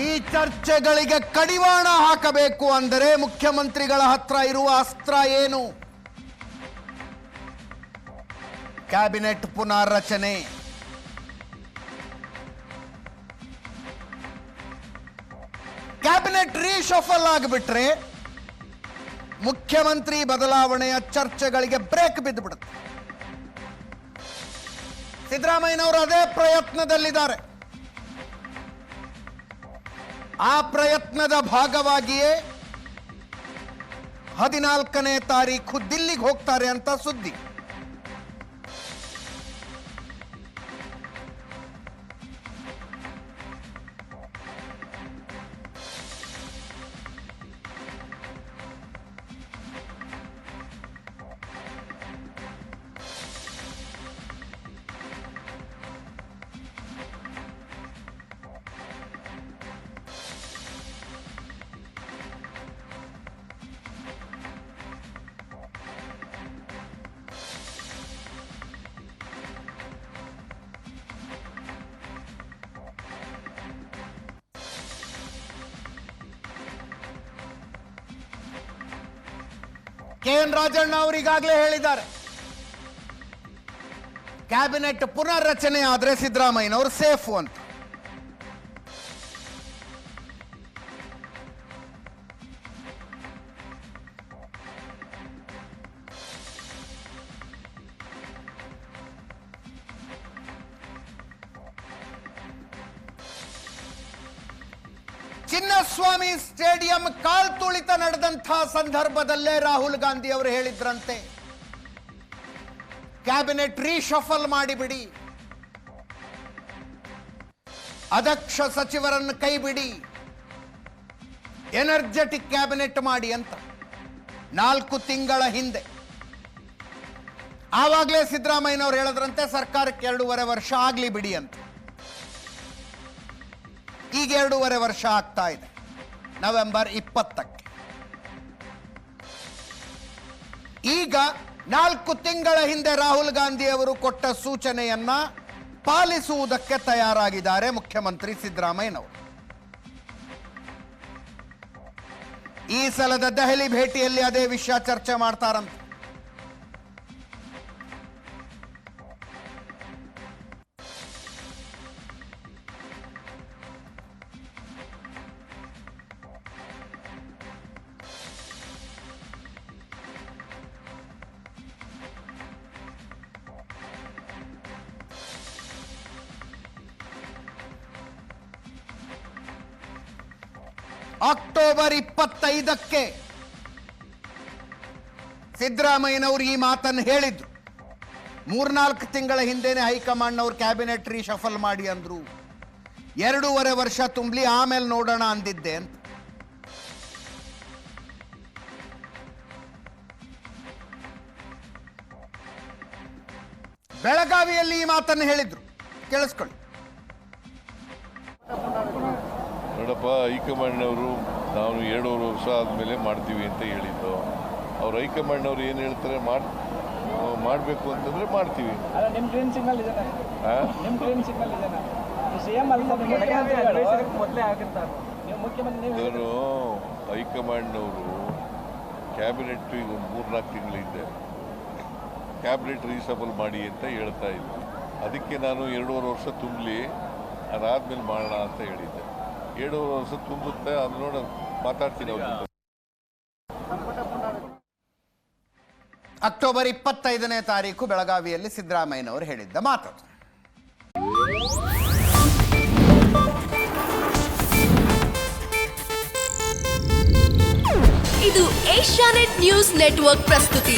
ಈ ಚರ್ಚೆಗಳಿಗೆ ಕಡಿವಾಣ ಹಾಕಬೇಕು ಅಂದರೆ ಮುಖ್ಯಮಂತ್ರಿಗಳ ಹತ್ರ ಇರುವ ಅಸ್ತ್ರ ಏನು? ಕ್ಯಾಬಿನೆಟ್ ಪುನಾರಚನೆ. ಕ್ಯಾಬಿನೆಟ್ ರೀಶಫಲ್ ಆಗಿಬಿಟ್ರೆ ಮುಖ್ಯಮಂತ್ರಿ ಬದಲಾವಣೆಯ ಚರ್ಚೆಗಳಿಗೆ ಬ್ರೇಕ್ ಬಿದ್ದು ಬಿಡುತ್ತೆ ಸಿದ್ದರಾಮಯ್ಯನವರು ಅದೇ ಪ್ರಯತ್ನದಲ್ಲಿದ್ದಾರೆ. ಆ ಪ್ರಯತ್ನದ ಭಾಗವಾಗಿಯೇ ಹದಿನಾಲ್ಕನೇ ತಾರೀಖು ದಿಲ್ಲಿಗೆ ಹೋಗ್ತಾರೆ ಅಂತ ಸುದ್ದಿ. ಕೆ ಎನ್ ರಾಜಣ್ಣ ಅವರು ಈಗಾಗಲೇ ಹೇಳಿದ್ದಾರೆ. ಕ್ಯಾಬಿನೆಟ್ ಪುನರ್ರಚನೆ ಆದರೆ ಸಿದ್ದರಾಮಯ್ಯನವರು ಸೇಫು ಅಂತ. ಚಿನ್ನಸ್ವಾಮಿ ಸ್ಟೇಡಿಯಂ ಕಾಲ್ತುಳಿತ ನಡೆದಂತಹ ಸಂದರ್ಭದಲ್ಲೇ ರಾಹುಲ್ ಗಾಂಧಿ ಅವರು ಹೇಳಿದ್ರಂತೆ. ಕ್ಯಾಬಿನೆಟ್ ರೀಶಫಲ್ ಮಾಡಿಬಿಡಿ. ಅದಕ್ಷ ಸಚಿವರನ್ನು ಕೈಬಿಡಿ. ಎನರ್ಜೆಟಿಕ್ ಕ್ಯಾಬಿನೆಟ್ ಮಾಡಿ ಅಂತ. ನಾಲ್ಕು ತಿಂಗಳ ಹಿಂದೆ. ಆವಾಗಲೇ ಸಿದ್ದರಾಮಯ್ಯನವರು ಹೇಳಿದ್ರಂತೆ ಸರ್ಕಾರಕ್ಕೆ ಎರಡೂವರೆ ವರ್ಷ ಆಗಲಿ ಬಿಡಿ ಅಂತ. ಈಗ ಎರಡೂವರೆ ವರ್ಷ ಆಗ್ತಾ ಇದೆ. ನವೆಂಬರ್ ಇಪ್ಪತ್ತಕ್ಕೆ. ಈಗ ನಾಲ್ಕು ತಿಂಗಳ ಹಿಂದೆ ರಾಹುಲ್ ಗಾಂಧಿ ಅವರು ಕೊಟ್ಟ ಸೂಚನೆಯನ್ನ ಪಾಲಿಸುವುದಕ್ಕೆ ತಯಾರಾಗಿದ್ದಾರೆ ಮುಖ್ಯಮಂತ್ರಿ ಸಿದ್ದರಾಮಯ್ಯನವರು. ಈ ಸಲದ ದೆಹಲಿ ಭೇಟಿಯಲ್ಲಿ ಅದೇ ವಿಷಯ ಚರ್ಚೆ ಮಾಡ್ತಾರಂತೆ. ಅಕ್ಟೋಬರ್ ಇಪ್ಪತ್ತೈದಕ್ಕೆ ಸಿದ್ದರಾಮಯ್ಯನವರು ಈ ಮಾತನ್ನು ಹೇಳಿದ್ರು. ಮೂರ್ನಾಲ್ಕು ತಿಂಗಳ ಹಿಂದೆನೆ ಹೈಕಮಾಂಡ್ನವ್ರು ಕ್ಯಾಬಿನೆಟ್ ರೀಶಫಲ್ ಮಾಡಿ ಅಂದ್ರು. ಎರಡೂವರೆ ವರ್ಷ ತುಂಬಲಿ ಆಮೇಲೆ ನೋಡೋಣ ಅಂದಿದ್ದೆ ಅಂತ. ಬೆಳಗಾವಿಯಲ್ಲಿ ಈ ಮಾತನ್ನು ಹೇಳಿದ್ರು. ಕೇಳಿಸ್ಕೊಳ್ಳಿ. ನೋಡಪ್ಪ ಹೈಕಮಾಂಡ್ನವರು ನಾವು ಎರಡೂವರೆ ವರ್ಷ ಆದಮೇಲೆ ಮಾಡ್ತೀವಿ ಅಂತ ಹೇಳಿದ್ದು. ಅವ್ರು ಹೈಕಮಾಂಡ್ನವ್ರು ಏನು ಹೇಳ್ತಾರೆ ಮಾಡ್ ಮಾಡಬೇಕು ಅಂತಂದರೆ ಮಾಡ್ತೀವಿ. ಇದನ್ನು ಹೈಕಮಾಂಡ್ನವರು ಕ್ಯಾಬಿನೆಟ್ ಈಗ ಒಂದು ಮೂರ್ನಾಲ್ಕು ತಿಂಗಳಿದ್ದೆ ಕ್ಯಾಬಿನೆಟ್ ರೀಸಬಲ್ ಮಾಡಿ ಅಂತ ಹೇಳ್ತಾ ಇದ್ದೆ ಅದಕ್ಕೆ ನಾನು ಎರಡೂವರೆ ವರ್ಷ ತುಂಬಲಿ ಅದಾದ್ಮೇಲೆ ಮಾಡೋಣ ಅಂತ ಹೇಳಿದ್ದೆ. ಎರಡೂವರೆ ವರ್ಷ ತುಂಬುತ್ತೆ ಅದು ನೋಡ ಮಾತಾಡ್ತೀನಿ ಅವ್ರ ಅಕ್ಟೋಬರ್ ಇಪ್ಪತ್ತೈದನೇ ತಾರೀಕು ಬೆಳಗಾವಿಯಲ್ಲಿ ಸಿದ್ದರಾಮಯ್ಯನವರು ಹೇಳಿದ್ದ ಮಾತು. ಇದು ಏಷ್ಯಾನೆಟ್ ನ್ಯೂಸ್ ನೆಟ್ವರ್ಕ್ ಪ್ರಸ್ತುತಿ.